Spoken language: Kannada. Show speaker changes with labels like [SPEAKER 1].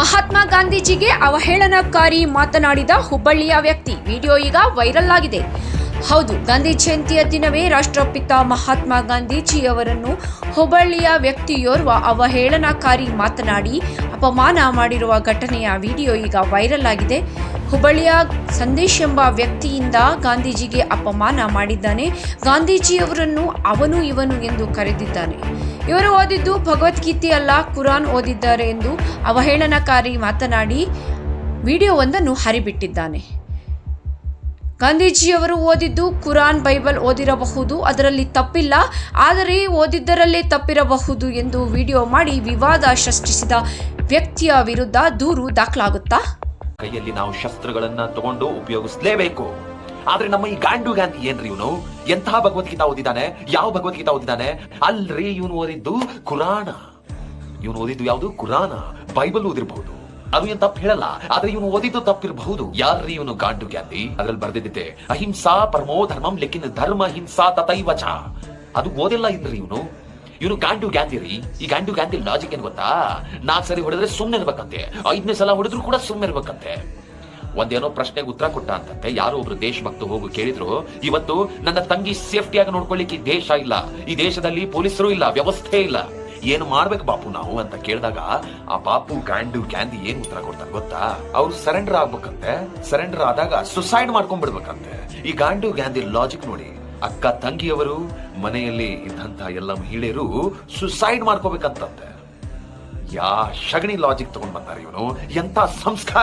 [SPEAKER 1] ಮಹಾತ್ಮ ಗಾಂಧೀಜಿಗೆ ಅವಹೇಳನಕಾರಿ ಮಾತನಾಡಿದ ಹುಬ್ಬಳ್ಳಿಯ ವ್ಯಕ್ತಿ. ವಿಡಿಯೋ ಈಗ ವೈರಲ್ ಆಗಿದೆ. ಹೌದು, ಗಾಂಧಿ ಜಯಂತಿಯ ದಿನವೇ ರಾಷ್ಟ್ರಪಿತ ಮಹಾತ್ಮ ಗಾಂಧೀಜಿಯವರನ್ನು ಹುಬ್ಬಳ್ಳಿಯ ವ್ಯಕ್ತಿಯೋರ್ವ ಅವಹೇಳನಕಾರಿ ಮಾತನಾಡಿ ಅಪಮಾನ ಮಾಡಿರುವ ಘಟನೆಯ ವಿಡಿಯೋ ಈಗ ವೈರಲ್ ಆಗಿದೆ. ಹುಬ್ಬಳ್ಳಿಯ ಸಂದೇಶ್ ಎಂಬ ವ್ಯಕ್ತಿಯಿಂದ ಗಾಂಧೀಜಿಗೆ ಅಪಮಾನ ಮಾಡಿದ್ದಾನೆ. ಗಾಂಧೀಜಿಯವರನ್ನು ಅವನು ಇವನು ಎಂದು ಕರೆದಿದ್ದಾನೆ. ಇವರು ಓದಿದ್ದು ಭಗವದ್ಗೀತೆ ಅಲ್ಲ, ಕುರಾನ್ ಓದಿದ್ದಾರೆ ಎಂದು ಅವಹೇಳನಕಾರಿ ಮಾತನಾಡಿ ವಿಡಿಯೋವೊಂದನ್ನು ಹರಿಬಿಟ್ಟಿದ್ದಾನೆ. ಗಾಂಧೀಜಿಯವರು ಓದಿದ್ದು ಕುರಾನ್, ಬೈಬಲ್ ಓದಿರಬಹುದು, ಅದರಲ್ಲಿ ತಪ್ಪಿಲ್ಲ, ಆದರೆ ಓದಿದ್ದರಲ್ಲೇ ತಪ್ಪಿರಬಹುದು ಎಂದು ವಿಡಿಯೋ ಮಾಡಿ ವಿವಾದ ಸೃಷ್ಟಿಸಿದ ವ್ಯಕ್ತಿಯ ವಿರುದ್ಧ ದೂರು ದಾಖಲಾಗುತ್ತಾ?
[SPEAKER 2] ಕೈಯಲ್ಲಿ ನಾವು ಶಸ್ತ್ರಗಳನ್ನು ತಗೊಂಡು ಉಪಯೋಗಿಸಲೇಬೇಕು. ಆದ್ರೆ ನಮ್ಮ ಈ ಗಾಂಡು ಗಾಂಧಿ ಏನ್ರಿ ಇವನು? ಎಂತಹ ಭಗವದ್ಗೀತಾ ಓದಿದ್ದಾನೆ ಯಾವ ಭಗವದ್ಗೀತಾ ಓದಿದ್ದಾನೆ ಅಲ್ರಿ ಇವನು ಓದಿದ್ದು ಕುರಾನ ಇವನು ಓದಿದ್ದು ಯಾವುದು? ಕುರಾನ ಬೈಬಲ್ ಓದಿರಬಹುದು. ಅದು ಏನ್ ತಪ್ಪು ಹೇಳಲ್ಲ. ಆದ್ರೆ ಇವನು ಓದಿದ್ದು ತಪ್ಪಿರಬಹುದು. ಯಾರ್ರಿ ಇವನು ಗಾಂಡು ಗಾಂಧಿ? ಅದ್ರಲ್ಲಿ ಬರ್ದಿದ್ದೆ ಅಹಿಂಸಾ ಪರಮೋ ಧರ್ಮಂ ಲೆಕ್ಕಿನ ಧರ್ಮ ಹಿಂಸಾ ತಥೈವಚ ಅದು ಓದಿಲ್ಲ ಇದ್ರಿ ಇವನು. ಇವನು ಗಾಂಡು ಗಾಂಧಿ ರೀ. ಈ ಗಾಂಡು ಗಾಂಧಿ ಲಾಜಿಕ್ ಏನ್ ಗೊತ್ತಾ? ನಾಲ್ಕು ಸರಿ ಹೊಡೆದ್ರೆ ಸುಮ್ಮನೆ ಇರ್ಬೇಕಂತೆ ಐದನೇ ಸಲ ಹೊಡೆದ್ರು ಕೂಡ ಸುಮ್ಮನೆ ಇರ್ಬೇಕಂತೆ ಒಂದೇನೋ ಪ್ರಶ್ನೆಗೆ ಉತ್ತರ ಕೊಟ್ಟ ಅಂತಂತೆ. ಯಾರೋ ಒಬ್ರು ದೇಶಭಕ್ತ ಹೋಗು ಕೇಳಿದ್ರು, ಇವತ್ತು ನನ್ನ ತಂಗಿ ಸೇಫ್ಟಿಯಾಗಿ ನೋಡ್ಕೊಳ್ಳಿಕ್ಕೆ ದೇಶ ಇಲ್ಲ. ಈ ದೇಶದಲ್ಲಿ ಪೊಲೀಸರು ಇಲ್ಲ, ವ್ಯವಸ್ಥೆ ಇಲ್ಲ. ಏನು ಮಾಡ್ಬೇಕು ಬಾಪು ನಾವು? ಅಂತ ಕೇಳಿದಾಗ, ಆ ಬಾಪು ಗ್ಯಾಂಡು ಗ್ಯಾಂದಿ ಏನ್ ಉತ್ತರ ಕೊಡ್ತಾರೆ ಗೊತ್ತಾ? ಅವ್ರು ಸರೆಂಡರ್ ಆಗ್ಬೇಕಂತೆ. ಸರೆಂಡರ್ ಆದಾಗ ಸುಸೈಡ್ ಮಾಡ್ಕೊಂಡ್ಬಿಡ್ಬೇಕಂತೆ. ಈ ಗಾಂಡು ಗ್ಯಾಂಧಿ ಲಾಜಿಕ್ ನೋಡಿ, ಅಕ್ಕ ತಂಗಿಯವರು, ಮನೆಯಲ್ಲಿ ಇದ್ದಂತ ಎಲ್ಲ ಮಹಿಳೆಯರು ಸುಸೈಡ್ ಮಾಡ್ಕೋಬೇಕಂತಂತೆ. ಯಾ ಶಗಣಿ ಲಾಜಿಕ್ ತಗೊಂಡ್ ಬಂದಾರೆ ಇವನು. ಎಂತ ಸಂಸ್ಕಾರ